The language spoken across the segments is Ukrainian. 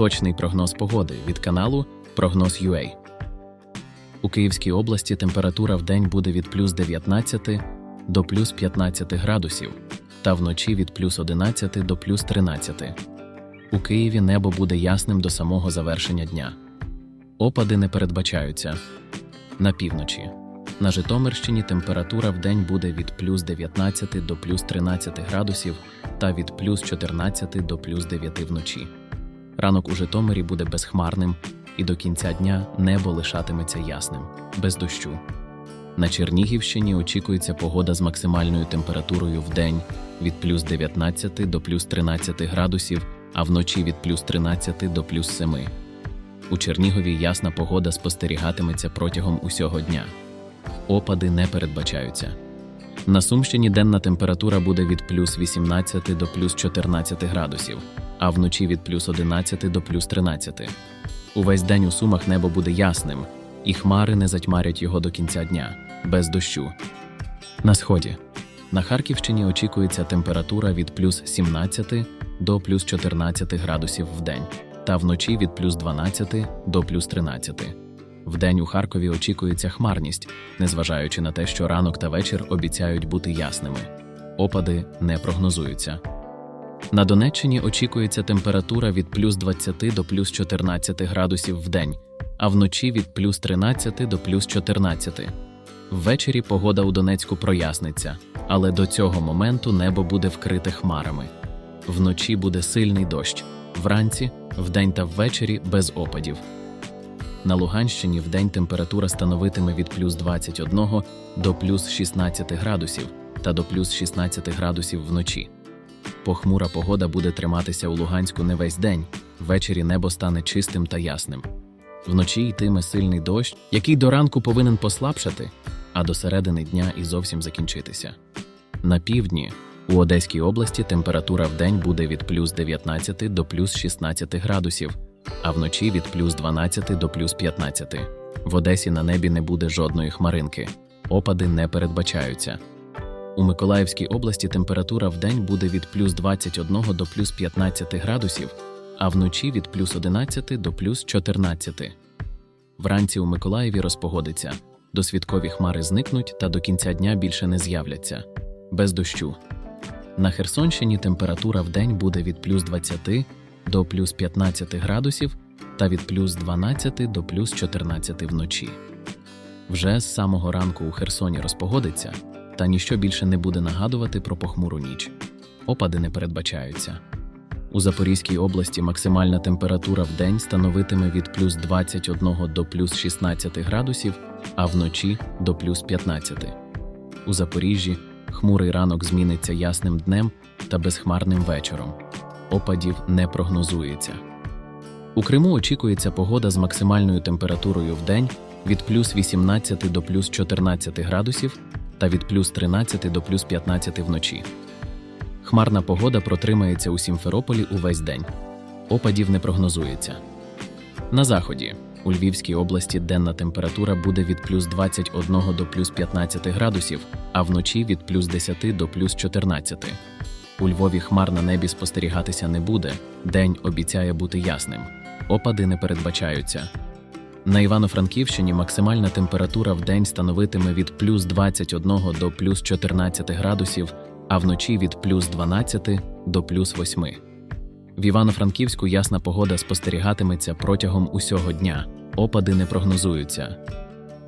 Точний прогноз погоди від каналу Прогноз UA. У Київській області температура в день буде від плюс 19 до плюс 15 градусів, та вночі від плюс 11 до плюс 13. У Києві небо буде ясним до самого завершення дня. Опади не передбачаються. На півночі. На Житомирщині температура в день буде від плюс 19 до плюс 13 градусів та від плюс 14 до плюс 9 вночі. Ранок у Житомирі буде безхмарним, і до кінця дня небо лишатиметься ясним, без дощу. На Чернігівщині очікується погода з максимальною температурою в день від плюс 19 до плюс 13 градусів, а вночі від плюс 13 до плюс 7. У Чернігові ясна погода спостерігатиметься протягом усього дня. Опади не передбачаються. На Сумщині денна температура буде від плюс 18 до плюс 14 градусів, а вночі від плюс 11 до плюс 13. Увесь день у Сумах небо буде ясним, і хмари не затьмарять його до кінця дня, без дощу. На сході. На Харківщині очікується температура від плюс 17 до плюс 14 градусів в день, та вночі від плюс 12 до плюс 13. Вдень у Харкові очікується хмарність, незважаючи на те, що ранок та вечір обіцяють бути ясними. Опади не прогнозуються. На Донеччині очікується температура від плюс 20 до плюс 14 градусів в день, а вночі від плюс 13 до плюс 14. Ввечері погода у Донецьку проясниться, але до цього моменту небо буде вкрите хмарами. Вночі буде сильний дощ, вранці, вдень та ввечері без опадів. На Луганщині вдень температура становитиме від плюс 21 до плюс 16 градусів та до плюс 16 градусів вночі. Похмура погода буде триматися у Луганську не весь день, ввечері небо стане чистим та ясним. Вночі йтиме сильний дощ, який до ранку повинен послабшати, а до середини дня і зовсім закінчитися. На півдні у Одеській області температура в день буде від плюс 19 до плюс 16 градусів, а вночі від плюс 12 до плюс 15. В Одесі на небі не буде жодної хмаринки, опади не передбачаються. У Миколаївській області температура в день буде від плюс 21 до плюс 15 градусів, а вночі від плюс 11 до плюс 14. Вранці у Миколаєві розпогодиться, досвідкові хмари зникнуть та до кінця дня більше не з'являться. Без дощу. На Херсонщині температура в день буде від плюс 20 до плюс 15 градусів та від плюс 12 до плюс 14 вночі. Вже з самого ранку у Херсоні розпогодиться, та ніщо більше не буде нагадувати про похмуру ніч. Опади не передбачаються. У Запорізькій області максимальна температура в день становитиме від плюс 21 до плюс 16 градусів, а вночі до плюс 15. У Запоріжжі хмурий ранок зміниться ясним днем та безхмарним вечором. Опадів не прогнозується. У Криму очікується погода з максимальною температурою в день від плюс 18 до плюс 14 градусів та від плюс 13 до плюс 15 вночі. Хмарна погода протримається у Сімферополі увесь день. Опадів не прогнозується. На заході у Львівській області денна температура буде від плюс 21 до плюс 15 градусів, а вночі від плюс 10 до плюс 14. У Львові хмар на небі спостерігатися не буде, день обіцяє бути ясним. Опади не передбачаються. На Івано-Франківщині максимальна температура в день становитиме від плюс 21 до плюс 14 градусів, а вночі від плюс 12 до плюс 8. В Івано-Франківську ясна погода спостерігатиметься протягом усього дня. Опади не прогнозуються.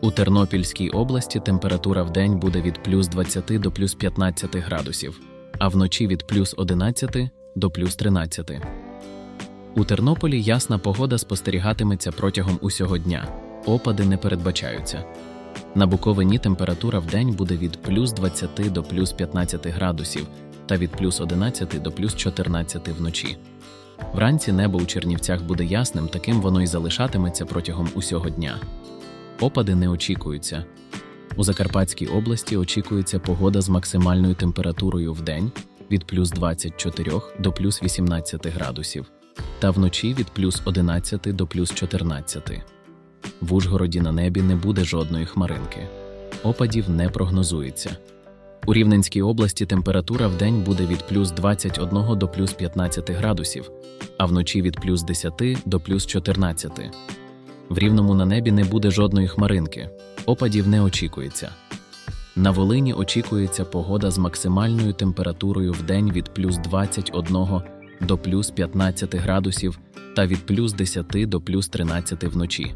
У Тернопільській області температура в день буде від плюс 20 до плюс 15 градусів, а вночі від плюс 11 до плюс 13. У Тернополі ясна погода спостерігатиметься протягом усього дня. Опади не передбачаються. На Буковині температура в день буде від плюс 20 до плюс 15 градусів та від плюс 11 до плюс 14 вночі. Вранці небо у Чернівцях буде ясним, таким воно й залишатиметься протягом усього дня. Опади не очікуються. У Закарпатській області очікується погода з максимальною температурою в день від плюс 24 до плюс 18 градусів та вночі від плюс 11 до плюс 14. В Ужгороді на небі не буде жодної хмаринки. Опадів не прогнозується. У Рівненській області температура в день буде від плюс 21 до плюс 15 градусів, а вночі від плюс 10 до плюс 14. В рівному на небі не буде жодної хмаринки, опадів не очікується. На Волині очікується погода з максимальною температурою в день від плюс 21 до плюс 15 градусів та від плюс 10 до плюс 13 вночі.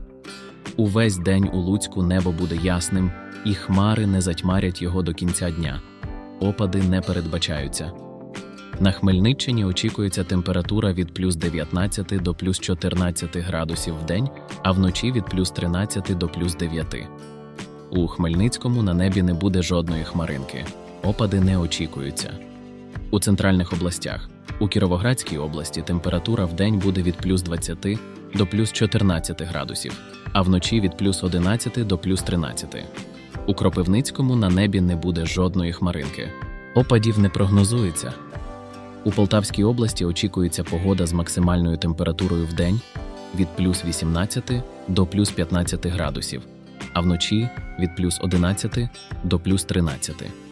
Увесь день у Луцьку небо буде ясним, і хмари не затьмарять його до кінця дня. Опади не передбачаються. На Хмельниччині очікується температура від плюс 19 до плюс 14 градусів в день, а вночі від плюс 13 до плюс 9. У Хмельницькому на небі не буде жодної хмаринки. Опади не очікуються. У центральних областях. У Кіровоградській області температура в день буде від плюс 20 до плюс 14 градусів, а вночі від плюс 11 до плюс 13. У Кропивницькому на небі не буде жодної хмаринки. Опадів не прогнозується. У Полтавській області очікується погода з максимальною температурою в день від плюс 18 до плюс 15 градусів, а вночі від плюс 11 до плюс 13.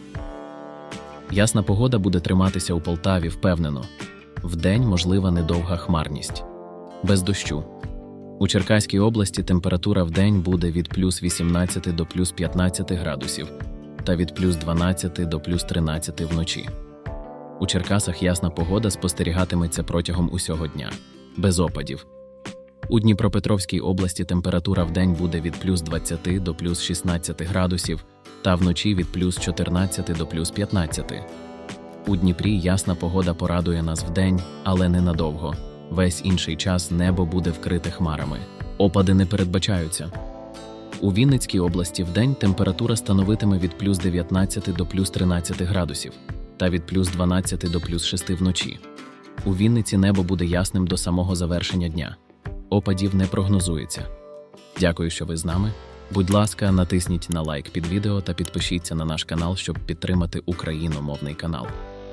Ясна погода буде триматися у Полтаві впевнено. Вдень можлива недовга хмарність. Без дощу. У Черкаській області температура в день буде від плюс 18 до плюс 15 градусів та від плюс 12 до плюс 13 вночі. У Черкасах ясна погода спостерігатиметься протягом усього дня, без опадів. У Дніпропетровській області температура в день буде від плюс 20 до плюс 16 градусів та вночі від плюс 14 до плюс 15. У Дніпрі ясна погода порадує нас вдень, але ненадовго. Весь інший час небо буде вкрите хмарами. Опади не передбачаються. У Вінницькій області вдень температура становитиме від плюс 19 до плюс 13 градусів та від плюс 12 до плюс 6 вночі. У Вінниці небо буде ясним до самого завершення дня. Опадів не прогнозується. Дякую, що ви з нами. Будь ласка, натисніть на лайк під відео та підпишіться на наш канал, щоб підтримати україномовний канал.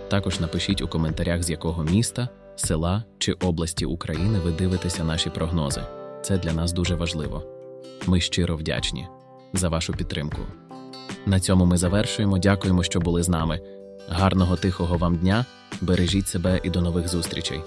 Також напишіть у коментарях, з якого міста, села чи області України ви дивитеся наші прогнози. Це для нас дуже важливо. Ми щиро вдячні за вашу підтримку. На цьому ми завершуємо. Дякуємо, що були з нами. Гарного тихого вам дня! Бережіть себе і до нових зустрічей!